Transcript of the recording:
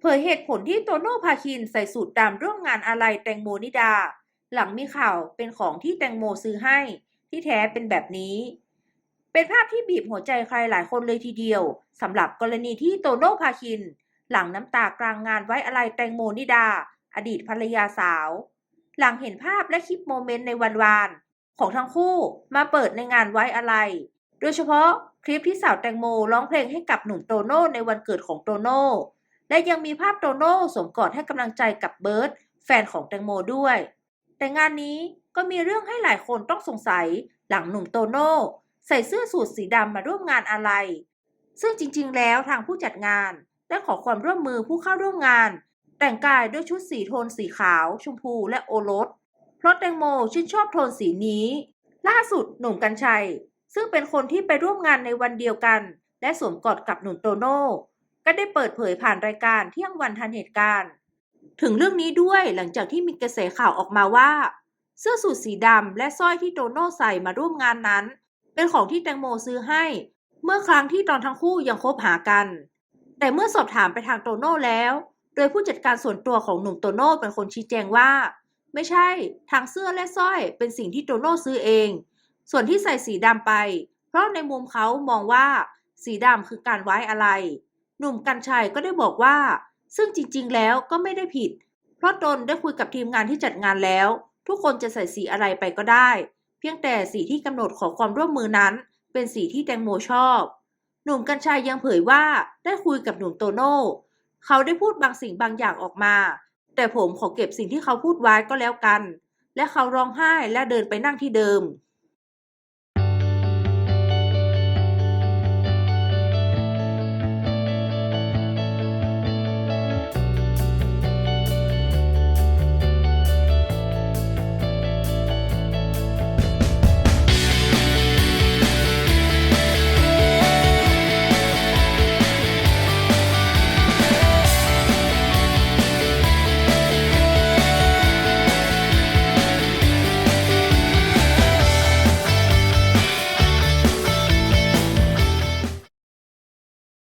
เผยเหตุผลที่โตโน่พาคินใส่สูตรดำร่วมงานอะไรแตงโมนิดา หลังมีข่าวเป็นของที่แตงโมซื้อให้ ที่แท้เป็นแบบนี้ เป็นภาพที่บีบหัวใจใครหลายคนเลยทีเดียวสำหรับกรณีที่โตโน่พาคิน หลังน้ำตากลางงานไว้อะไรแตงโมนิดา อดีตภรรยาสาว หลังเห็นภาพและคลิปโมเมนต์ในวันวานของทั้งคู่มาเปิดในงานไว้อะไร โดยเฉพาะคลิปที่สาวแตงโมร้องเพลงให้กับหนุ่มโตโน่ในวันเกิดของโตโน่ และยังมีภาพโตโน่สวมกอดให้กำลังใจกับเบิร์ตแฟนของแตงโมด้วย แต่งานนี้ก็มีเรื่องให้หลายคนต้องสงสัยหลังหนุ่มโตโน่ใส่เสื้อสูทสีดำมาร่วมงานอะไร ซึ่งจริงๆ แล้วทางผู้จัดงานได้ขอความร่วมมือผู้เข้าร่วมงาน แต่งกายด้วยชุดสีโทนสีขาว ชมพูและโอรส เพราะแตงโมชื่นชอบโทนสีนี้ ล่าสุดหนุ่มกัญชัย ซึ่งเป็นคนที่ไปร่วมงานในวันเดียวกัน และสวมกอดกับหนุ่มโตโน่ ก็ได้เปิดเผยผ่านรายการเที่ยงวันทันเหตุการณ์ ถึงเรื่องนี้ด้วยหลังจากที่มีกระแสข่าวออกมาว่า เสื้อสูทสีดำและสร้อยที่โตโน่ใส่มาร่วมงานนั้น เป็นของที่แตงโมซื้อให้ เมื่อครั้งที่ตอนทั้งคู่ยังคบหากัน แต่เมื่อสอบถามไปทางโตโน่แล้ว โดยผู้จัดการส่วนตัวของหนุ่มโตโน่เป็นคนชี้แจงว่า ไม่ใช่ ทางเสื้อและสร้อยเป็นสิ่งที่โตโน่ซื้อเอง ส่วนที่ใส่สีดำไป เพราะในมุมเขามองว่า สีดำคือการไว้อะไร หนุ่มกัญชัยก็ได้บอกว่า ซึ่งจริงๆ แล้วก็ไม่ได้ผิด เพราะตนได้คุยกับทีมงานที่จัดงานแล้ว ทุกคนจะใส่สีอะไรไปก็ได้ เพียงแต่สีที่กำหนดขอความร่วมมือนั้น เป็นสีที่แตงโมชอบ หนุ่มกัญชัยยังเผยว่าได้คุยกับหนุ่มโตโน่เขาได้พูดบางสิ่งบางอย่างออกมา แต่ผมขอเก็บสิ่งที่เขาพูดไว้ก็แล้วกัน และเขาร้องไห้และเดินไปนั่งที่เดิม